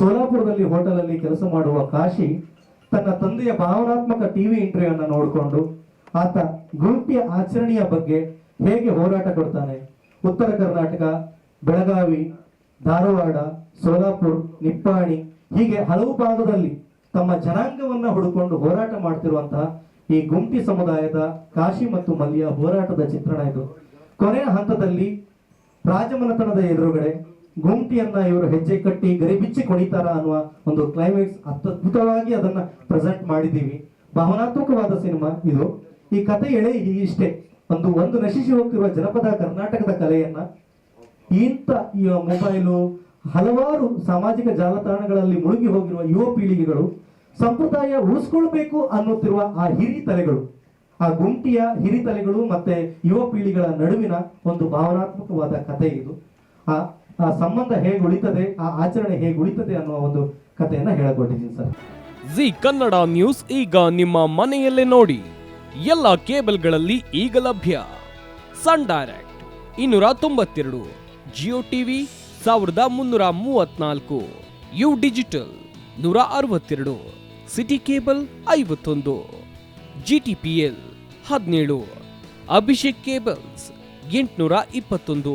ಸೋಲಾಪುರದಲ್ಲಿ ಹೋಟೆಲಲ್ಲಿ ಕೆಲಸ ಮಾಡುವ ಕಾಶಿ ತನ್ನ ತಂದೆಯ ಭಾವನಾತ್ಮಕ ಟಿವಿ ಇಂಟರ್ವ್ಯೂ ನೋಡಿಕೊಂಡು ಆತ ಗುಂಪಿಯ ಆಚರಣೆಯ ಬಗ್ಗೆ ಹೇಗೆ ಹೋರಾಟ ಕೊಡ್ತಾನೆ? ಉತ್ತರ ಕರ್ನಾಟಕ, ಬೆಳಗಾವಿ, ಧಾರವಾಡ, ಸೋಲಾಪುರ್, ನಿಪ್ಪಾಣಿ ಹೀಗೆ ಹಲವು ಭಾಗದಲ್ಲಿ ತಮ್ಮ ಜನಾಂಗವನ್ನ ಹುಡುಕೊಂಡು ಹೋರಾಟ ಮಾಡ್ತಿರುವಂತಹ ಈ ಗುಂಪಿ ಸಮುದಾಯದ ಕಾಶಿ ಮತ್ತು ಮಲ್ಯ ಹೋರಾಟದ ಚಿತ್ರಣ ಇದು. ಕೊನೆಯ ಹಂತದಲ್ಲಿ ರಾಜಮನೆತನದ ಎದುರುಗಡೆ ಗುಂಪಿಯನ್ನ ಇವರು ಹೆಜ್ಜೆ ಕಟ್ಟಿ ಗರಿಬಿಚ್ಚಿ ಕೊಡಿತಾರ ಅನ್ನುವ ಒಂದು ಕ್ಲೈಮ್ಯಾಕ್ಸ್ ಅತ್ಯದ್ಭುತವಾಗಿ ಅದನ್ನ ಪ್ರೆಸೆಂಟ್ ಮಾಡಿದ್ದೀವಿ. ಭಾವನಾತ್ಮಕವಾದ ಸಿನಿಮಾ ಇದು. ಈ ಕಥೆ ಎಳೆ ಇಷ್ಟೇ. ಒಂದು ಒಂದು ನಶಿಸಿ ಹೋಗ್ತಿರುವ ಜನಪದ ಕರ್ನಾಟಕದ ಕಲೆಯನ್ನ ಇಂಥ ಈ ಮೊಬೈಲು ಹಲವಾರು ಸಾಮಾಜಿಕ ಜಾಲತಾಣಗಳಲ್ಲಿ ಮುಳುಗಿ ಹೋಗಿರುವ ಯುವ ಪೀಳಿಗೆಗಳು ಸಂಪ್ರದಾಯ ಉಳಿಸ್ಕೊಳ್ಬೇಕು ಅನ್ನುತ್ತಿರುವ ಆ ಹಿರಿ ತಲೆಗಳು. ಆ ಗುಂಪಿಯ ಹಿರಿತಲೆಗಳು ಮತ್ತೆ ಯುವ ಪೀಳಿಗೆಗಳ ನಡುವಿನ ಒಂದು ಭಾವನಾತ್ಮಕವಾದ ಕಥೆ ಇದು. ಆ ಸಂಬಂಧ ಹೇಗೆ ಉಳಿತದೆ, ಆ ಆಚರಣೆ ಹೇಗೆ ಉಳಿತದೆ ಅನ್ನುವ ಒಂದು ಕಥೆಯನ್ನ ಹೇಳಿಕೊಟ್ಟಿದ್ದೀನಿ ಸರ್. ಜಿ ಕನ್ನಡ ನ್ಯೂಸ್ ಈಗ ನಿಮ್ಮ ಮನೆಯಲ್ಲೇ ನೋಡಿ. ಎಲ್ಲ ಕೇಬಲ್ಗಳಲ್ಲಿ ಈಗ ಲಭ್ಯ. ಸನ್ ಡೈರೆಕ್ಟ್ ಇನ್ನೂರ ತೊಂಬತ್ತೆರಡು, ಜಿಯೋ ಟಿವಿ ಸಾವಿರದ ಮುನ್ನೂರ ಮೂವತ್ನಾಲ್ಕು, ಯು ಡಿಜಿಟಲ್ ನೂರ ಅರವತ್ತೆರಡು, ಸಿಟಿ ಕೇಬಲ್ ಐವತ್ತೊಂದು ಜಿ ಟಿ ಪಿ ಎಲ್ ಹದಿನೇಳು, ಅಭಿಷೇಕ್ ಕೇಬಲ್ಸ್ ಎಂಟುನೂರ ಇಪ್ಪತ್ತೊಂದು.